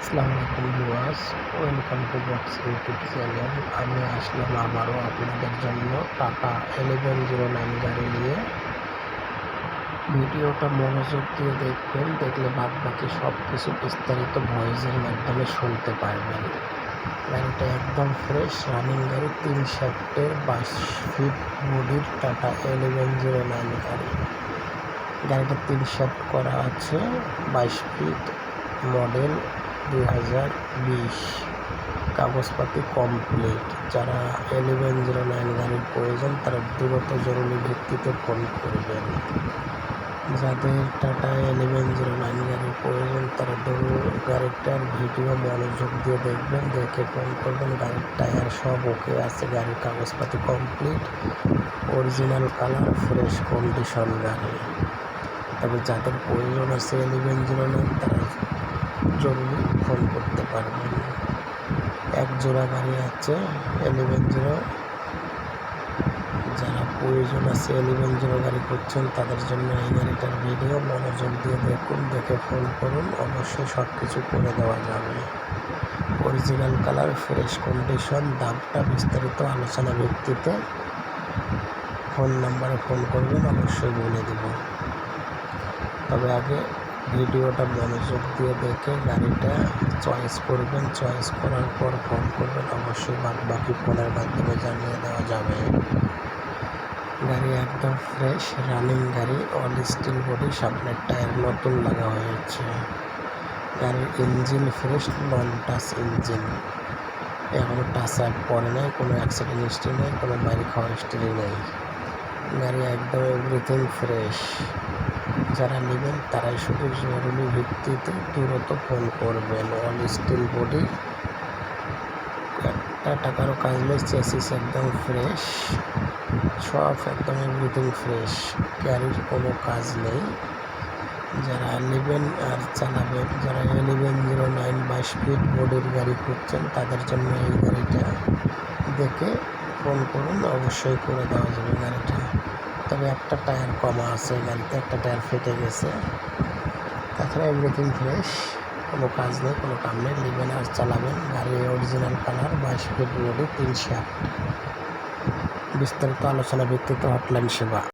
আসসালামু আলাইকুম viewers, welcome to box YouTube channel আমি আসলাম আবারও আপনাদের জন্য টাটা এলেভেন জিরো নাইন গাড়ি নিয়ে। ভিডিওটা মনোযোগ দিয়ে দেখবেন, দেখলে বাদ বাকি সব কিছু বিস্তারিত ভয়েসের মাধ্যমে শুনতে পারবেন। গাড়িটা একদম ফ্রেশ রানিং গাড়ি, তিন শ্যাফটের বাইশ ফিট বডির টাটা এলেভেন জিরো নাইন গাড়ি। গাড়িটা তিন শ্যাফট করা আছে, বাইশ ফিট মডেল দুই হাজার বিশ। কাগজপাতি কমপ্লিট যারা এলেভেন জিরো নাইন গাড়ির প্রয়োজন, তারা দ্রুত জরুরি ভিত্তিতে ফোন করবেন। যাদের টাটা এলেভেন জিরো নাইন গাড়ির প্রয়োজন, তারা দূর গাড়িটার ভিডিও মনোযোগ দিয়ে দেখবেন, দেখে ফোন করবেন, গাড়ির টায়ার সব ওকে আছে, গাড়ির কাগজপাতি complete original colour fresh condition গাড়ি। তবে যাদের প্রয়োজন আছে এলেভেন জিরো নাইন তারা জরুরি ফোন করতে পারবেন এক জোড়া গাড়ি আছে এলেভেন জিরো যারা প্রয়োজন আছে এলেভেন জিরো গাড়ি করছেন তাদের জন্য এই গাড়িটার ভিডিও মনোযোগ দিয়ে দেখুন, দেখে ফোন করুন, অবশ্যই সব কিছু করে দেওয়া যাবে। অরিজিনাল কালার ফ্রেশ কন্ডিশন দামটা বিস্তারিত আলোচনা ভিত্তিতে ফোন নাম্বারে ফোন করবেন, অবশ্যই বলে দেব। তবে আগে ভিডিওটা মনোযোগ দিয়ে দেখে গাড়িটা চয়েস করবেন চয়েস করার পর ফোন করবেন, অবশ্যই বাদ বাকি ফোনের মাধ্যমে জানিয়ে দেওয়া যাবে। গাড়ি একদম ফ্রেশ রানিং গাড়ি অল স্টিল বডি সামনের টায়ার নতুন লাগা হয়েছে। গাড়ির engine fresh non touch engine এখনও টাচ আপ পরে নেই, কোনো অ্যাক্সিডেন্ট হিস্ট্রি নেই, কোনো বাড়ি খাওয়ার হিস্ট্রি নেই। গাড়ি একদম এভরিথিং ফ্রেশ যারা নেবেন, তারাই শুধু জরুরি ভিত্তিতে দ্রুত ফোন করবেন। অল স্টিল বডি একটা টাকারও কাজ নেই, চেসিস একদম ফ্রেশ, সব একদম এভরিথিং ফ্রেশ গাড়ির কোনো কাজ নেই। যারা নেবেন আর চালাবেন, যারা এলেভেন জিরো নাইন বাইশ ফিট বোর্ডের গাড়ি খুঁজছেন, তাদের জন্য এই গাড়িটা দেখে ফোন করুন, অবশ্যই করে দেওয়া যাবে গাড়িটা। তবে একটা টায়ার কমা আছে, গাড়িতে একটা টায়ার ফেটে গেছে। তাছাড়া এভরিথিং ফ্রেশ কোনো কাজ নেই, কোনো কাম নেই নেবেন আর চালাবেন। গাড়ির অরিজিনাল কালার বাইশ ফিট রোডে তিন শার্ট বিস্তারিত আলোচনা ভিত্তিতে হটলাইন সেবা।